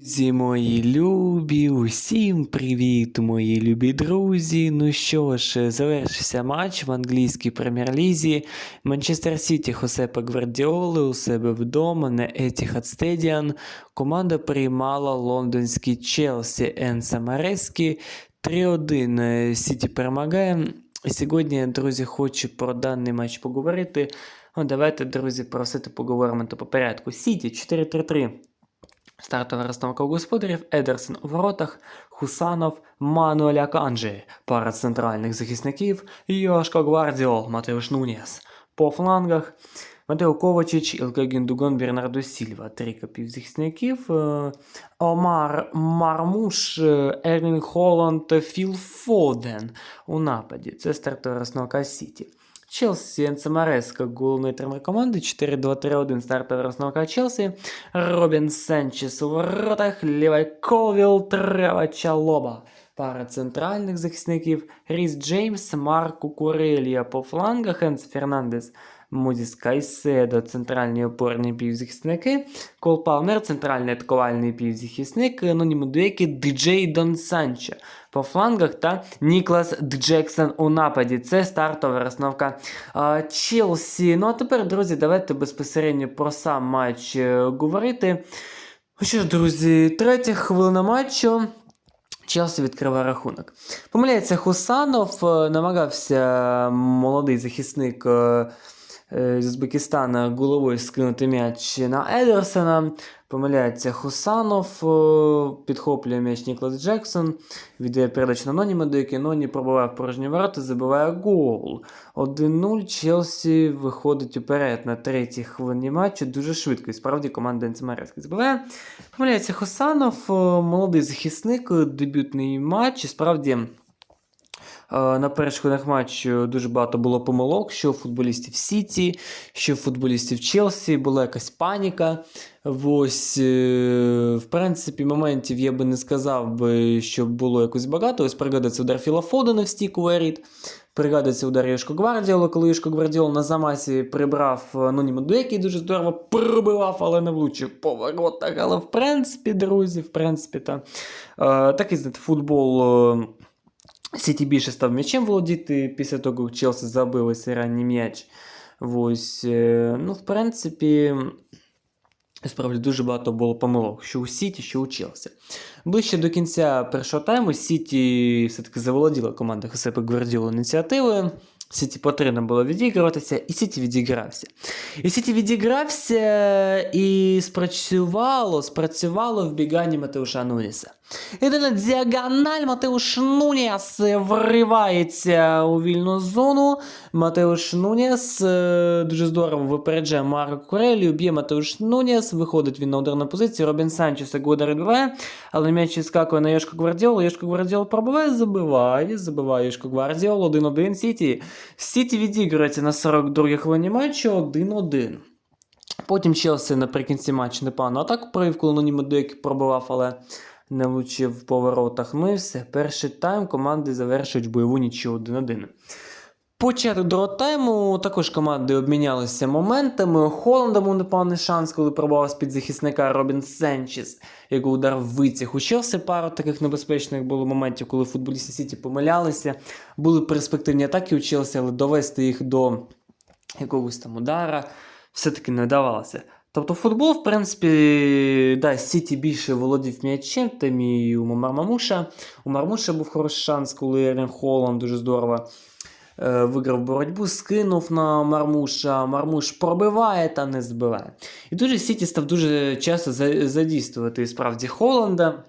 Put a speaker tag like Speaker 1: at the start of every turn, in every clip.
Speaker 1: Друзі мої любі, усім привіт, мої любі друзі. Ну що ж, завершився матч в англійській прем'єр-лізі. Манчестер Сіті Хосепа Гвардіоли у себе вдома на Etihad Stadium. Команда приймала лондонський Челсі Енса Марески. 3-1 е, Сіті перемагає. І сьогодні, друзі, хочу про даний матч поговорити. Ну, давайте, друзі, про все це поговоримо то по порядку. Сіті 4-3-3. Стартова розстановка господарів Едерсон у воротах, Хусанов, Мануель Аканджі, пара центральних захисників, Йошко Гвардіол, Матеуш Нуніас. По флангах Матео Ковачич, Ілка Гіндугон, Бернардо Сільва, трійка півзахисників, е, Омар Мармуш, е, Холланд Філ Фоден у нападі. Це стартова розстановка Сіті. Челсі Енцемареска, головний тренер команди, 4-2-3-1 стартовий розновка Челсі. Робін Санчес у воротах, Лівай Колвіл, Трева Чалоба. Пара центральних захисників Ріс Джеймс, Марку Курелія по флангах, Енс Фернандес, Мозіс Кайседо, центральні опорні півзахисники, Кол Палмер, центральний атакувальний півзахисник, аноніму дуеки Диджей Дон Санчо по флангах та Ніклас Джексон у нападі. Це стартова розстановка а, Челсі. Ну а тепер, друзі, давайте безпосередньо про сам матч е, говорити. Ну що ж, друзі, третя хвилина матчу. Челсі відкриває рахунок. Помиляється Хусанов, е, намагався молодий захисник е, з Узбекистана головою скинути м'яч на Едерсона. Помиляється Хусанов, е, підхоплює м'яч Ніклас Джексон, віддає передачу на Ноні Медики, Ноні пробиває в порожні ворота, забиває гол. 1-0 Челсі виходить уперед на третій хвилині матчу дуже швидко. І справді команда Енцемарески забиває. Помиляється Хосанов, е, молодий захисник, е, дебютний матч. І справді е, на перших матчу дуже багато було помилок, що у футболістів Сіті, що у футболістів Челсі, була якась паніка. Ось, е, в принципі, моментів я би не сказав би, що було якось багато. Ось пригадується удар Філа Фодена в стік у воріт. Пригадується удар Єшко Гвардіола, коли Єшко Гвардіол на замасі прибрав Аноніма Дуекі, дуже здорово пробивав, але не влучив по воротах. Але в принципі, друзі, в принципі, та, е, такий футбол. Сіті більше став м'ячем володіти після того, як Челсі забив цей ранній м'яч. Ось, е, ну, в принципі, справді дуже багато було помилок, що у Сіті, що у Челсі. Ближче до кінця першого тайму Сіті все-таки заволоділа команда Хосепа Гвардіола ініціативою. Сіті потрібно було відіграватися, і Сіті відігрався. І Сіті відігрався і спрацювало, спрацювало вбігання Матеуша Нуніса. Єдина діагональ Матеуш Нуніас вривається у вільну зону. Матеуш Нуніас е, дуже здорово випереджає Марко Курелію, б'є Матеуш Нуніас, виходить він на ударну позицію, Робін Санчес як удар відбиває, але м'яч іскакує на Єшко Гвардіолу, Єшко Гвардіол пробиває, забиває, забиває Єшко Гвардіол, 1-1 Сіті. Сіті відіграється на 42-й хвилині матчу 1-1. Потім Челсі наприкінці матчу непогано атаку провів, коли Нонімо Дуек пробивав, але не влучив в поворотах. Ну і все. Перший тайм команди завершують бойову нічого 1-1. Початок другого тайму також команди обмінялися моментами. У Холланда був непоганий шанс, коли пробував з-під захисника Робін Сенчес, який удар витяг. У Челсі пару таких небезпечних було моментів, коли футболісти Сіті помилялися. Були перспективні атаки у Челсі, але довести їх до якогось там удара все-таки не вдавалося. Тобто футбол, в принципі, да, Сіті більше володів м'ячем, тим і у Мармамуша. У Мармуша був хороший шанс, коли Ерен Холланд дуже здорово е, виграв боротьбу, скинув на Мармуша. Мармуш пробиває та не збиває. І дуже Сіті став дуже часто задійствувати справді Холланда.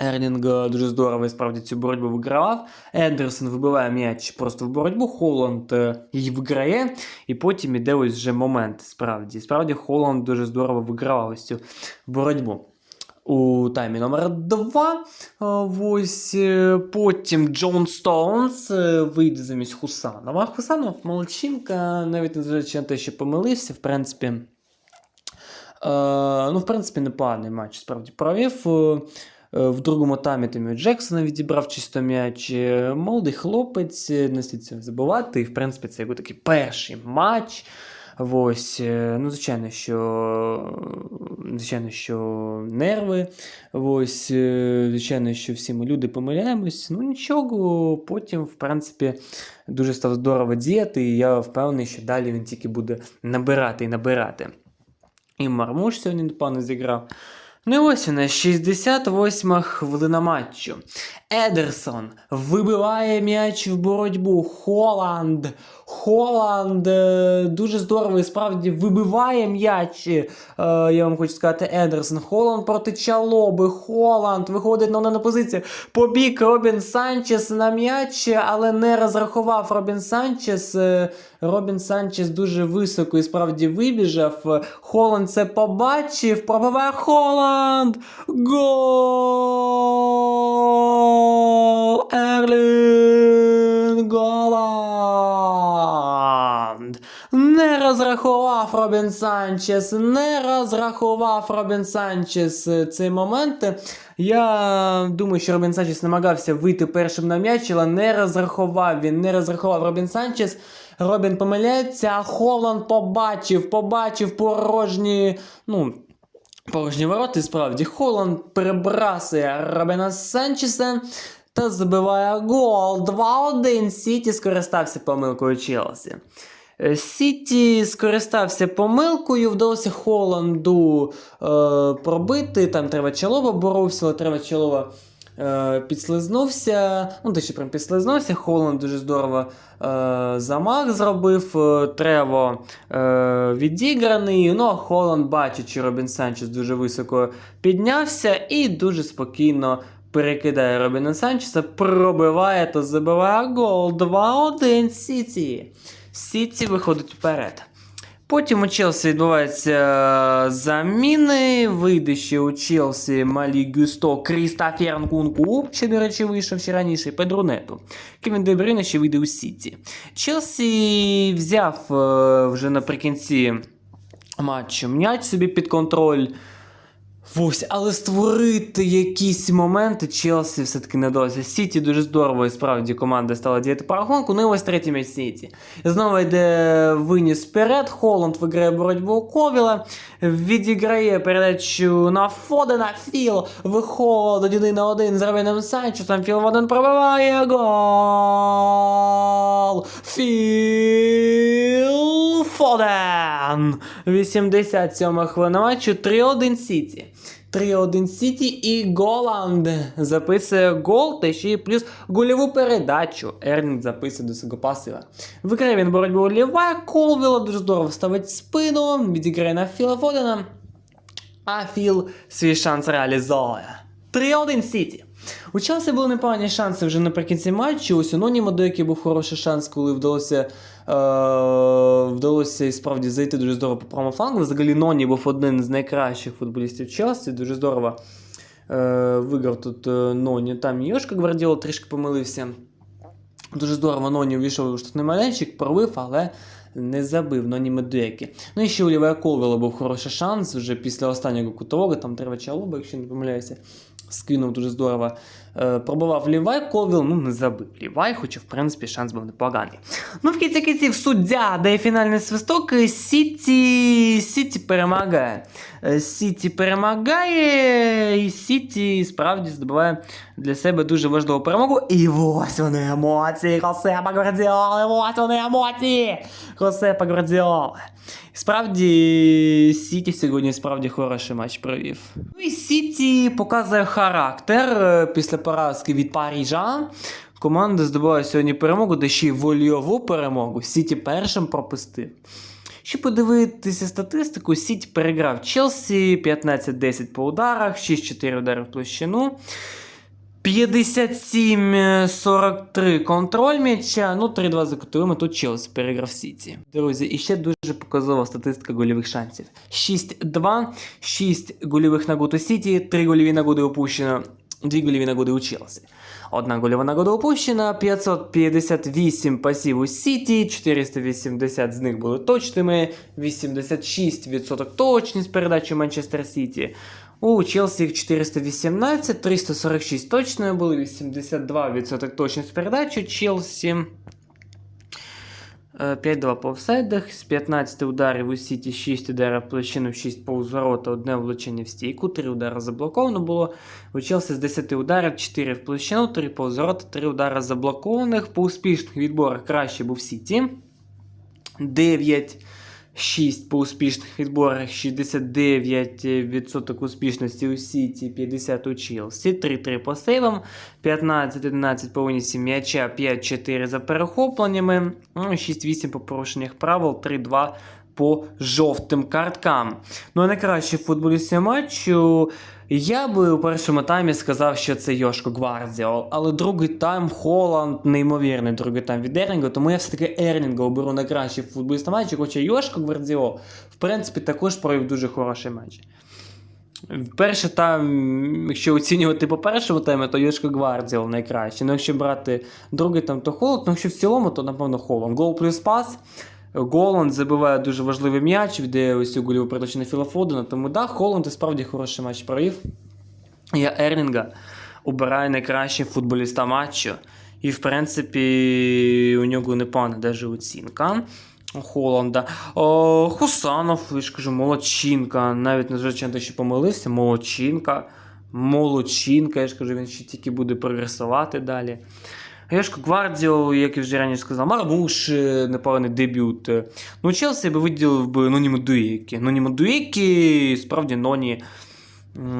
Speaker 1: Ерлінг е, дуже здорово і справді цю боротьбу вигравав. Ендерсон вибиває м'яч просто в боротьбу. Холланд е, її виграє, і потім іде ось вже момент. Справді. Справді Холланд дуже здорово вигравав ось цю боротьбу. У таймі номер 2. Ось е, потім Джон Стоунс е, вийде замість Хусанова. Хусанов молодчинка, навіть незважаючи на те, що помилився, в принципі. Е, ну, в принципі, непоганий матч справді провів. Е, В другому таймі там і Джексона відібрав чисто м'яч. Е, Молодий хлопець, е, не слід забувати. І, в принципі, це його такий перший матч. Ось, ну, звичайно, що, звичайно, що нерви. Ось, звичайно, що всі ми люди помиляємось. Ну нічого, потім, в принципі, дуже став здорово діяти, і я впевнений, що далі він тільки буде набирати і набирати. І Мармуш сьогодні непогано зіграв. Ну ось вона, 68 хвилина матчу. Едерсон вибиває м'яч в боротьбу. Холанд. Холанд е, дуже здорово і справді вибиває м'яч. Е, я вам хочу сказати, Едерсон. Холанд проти Чалоби. Холанд виходить на на позицію. Побіг Робін Санчес на м'яч, але не розрахував Робін Санчес. Е, Робін Санчес дуже високо і справді вибіжав. Холанд це побачив. Пробиває Холанд. Гол! Ерлін Голанд! Не розрахував Робін Санчес, не розрахував Робін Санчес е, цей момент. Я думаю, що Робін Санчес намагався вийти першим на м'яч, але не розрахував він, не розрахував Робін Санчес. Робін помиляється, а Холланд побачив, побачив порожні, ну, порожні вороти, справді. Холланд перебрасує Робіна Санчеса та забиває гол. 2-1. Сіті скористався помилкою Челсі. Е, Сіті скористався помилкою, вдалося Холланду е, пробити. Там треба Чалова боровся, але треба Чалова е, підслизнувся. Ну, те, прям підслизнувся. Холланд дуже здорово е, замах зробив. Е, Трево е, відіграний. Ну, Холланд, бачачи, Робін Санчес дуже високо піднявся і дуже спокійно. Перекидає Робіна Санчеса, пробиває та забиває гол 2-1 Сіті. Сіті виходить вперед. Потім у Челсі відбуваються заміни. Вийде ще у Челсі Малі Гюсто Крістафер Нкунку, ще, до речі, вийшов ще раніше, Педрунету. Кевін Дебрюне ще вийде у Сіті. Челсі взяв е, вже наприкінці матчу м'яч собі під контроль. Ось, але створити якісь моменти Челсі все-таки не вдалося. Сіті дуже здорово і справді команда стала діяти по рахунку. Ну і ось третій м'яч Сіті. Знову йде виніс вперед. Холланд виграє боротьбу Ковіла. Відіграє передачу на Фодена. Філ виходить один на один з Робіном Санчесом. Філ Фоден пробиває гол. Філ Фоден. 87 хвилина матчу. 3-1 Сіті. 3-1 Сіті і Голланд записує гол, та ще й плюс гольову передачу. Ерлінг записує до свого пасива. Виграє він боротьбу Лівая, Колвіла дуже здорово ставить спину, відіграє на Філа Фодена. А Філ свій шанс реалізовує. 3-1 Сіті. У Челсі були непогані шанси вже наприкінці матчу. У Ноніма деякий був хороший шанс, коли вдалося вдалося і справді зайти дуже здорово по правому флангу. Взагалі Ноні був один з найкращих футболістів Челсі. Дуже здорово е, виграв тут е, Ноні. Там Йошка Гвардіола трішки помилився. Дуже здорово Ноні увійшов у штатний майданчик, пробив, але не забив Ноні Медуекі. Ну і ще у Лівая Колвела був хороший шанс вже після останнього кутового, там треба Чалоба, якщо не помиляюся. Скинув дуже здорово. Е, пробував Лівай, Колвіл, ну не забив Лівай, хоча в принципі шанс був непоганий. Ну, в кінці кінців суддя дає фінальний свисток. Сіті Сіті перемагає. Е, Сіті перемагає, і Сіті справді здобуває для себе дуже важливу перемогу. І ось вони емоції Хосепа Гвардіоли, ось вони емоції Хосепа Гвардіоли. Справді, Сіті сьогодні справді хороший матч провів. Ну і Сіті показує характер е, після поразки від Парижа. Команда здобуває сьогодні перемогу, де ще й вольову перемогу. Сіті першим пропустив. Щоб подивитися статистику, Сіті переграв Челсі 15-10 по ударах, 6-4 удари в площину. 57-43 контроль м'яча, ну 3-2 за кутовими, тут Челсі переграв Сіті. Друзі, і ще дуже показова статистика гольових шансів. 6-2, 6 гольових нагод у Сіті, 3 гольові нагоди упущено, 2 гольові нагоди у Челсі. Одна гольова нагода упущена, 558 пасів у Сіті, 480 з них були точними, 86% точність передачі Манчестер Сіті. У Челсі їх 418, 346 точною були, 82% точність передачі Челсі. Е, 5-2 по офсайдах, з 15 ударів у Сіті 6 ударів в площину, 6 повз ворота, одне влучення в стійку, 3 удари заблоковано було. У Челсі з 10 ударів 4 в площину, 3 повз ворота, 3 удари заблокованих. По успішних відборах краще був Сіті. 9 6 по успішних відборах, 69% успішності у Сіті, 50 у Челсі, 3-3 по сейвам, 15-11 по унісі м'яча, 5-4 за перехопленнями, ну, 6-8 по порушеннях правил, 3-2 по жовтим карткам. Ну а найкращий футболіст матчу. Я би у першому таймі сказав, що це Йошко Гвардіол, але другий тайм Холланд, неймовірний другий тайм від Ерлінга, тому я все-таки Ерлінга оберу найкращий футболіст матчу, хоча Йошко Гвардіол, в принципі, також провів дуже хороший матч. Перший тайм, якщо оцінювати по першому тайму, то Йошко Гвардіол найкращий. Ну, якщо брати другий тайм, то Холланд, ну якщо в цілому, то напевно Холланд. Гол плюс пас. Голланд забиває дуже важливий м'яч, віддає ось у голіву передачу на Філа Фодена. Тому да, Холланд і справді хороший матч провів. Я Ерлінга обираю найкращим футболіста матчу. І, в принципі, у нього непогана даже оцінка. Холланда. О, Хусанов, я ж кажу, молодчинка. Навіть незважаючи на те, що помилився, молодчинка. Молодчинка, я ж кажу, він ще тільки буде прогресувати далі. Гешко Гвардіо, як я вже раніше сказав, Мармуш, е, непоганий дебют. Е, Ну, Челсі я би виділив би Ноні Мадуїкі. Ноні Мадуїкі, справді Ноні,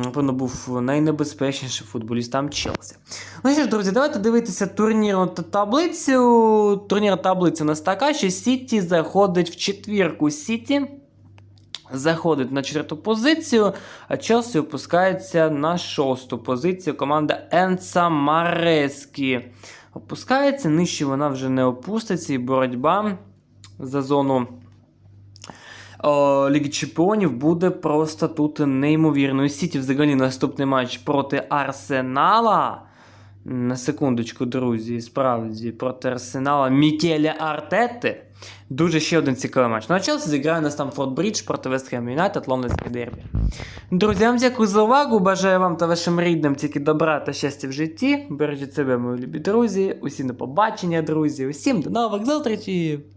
Speaker 1: напевно, був найнебезпечнішим футболістом Челсі. Ну що ж, друзі, давайте дивитися турнірну та- таблицю. Турнірна таблиця у нас така, що Сіті заходить в четвірку Сіті. Заходить на четверту позицію, а Челсі опускається на шосту позицію. Команда Енца Марескі опускається, нижче вона вже не опуститься, і боротьба за зону о, Ліги Чемпіонів буде просто тут неймовірною. Сіті взагалі наступний матч проти Арсенала. На секундочку, друзі, справді проти Арсенала Мікеля Артети. Дуже ще один цікавий матч. Ну а Челсі зіграє на Стамфорд Брідж проти Вестхем Юнайтед, лондонське дербі. Друзі, вам дякую за увагу. Бажаю вам та вашим рідним тільки добра та щастя в житті. Бережіть себе, мої любі друзі. Усім до побачення, друзі. Усім до нових зустрічей!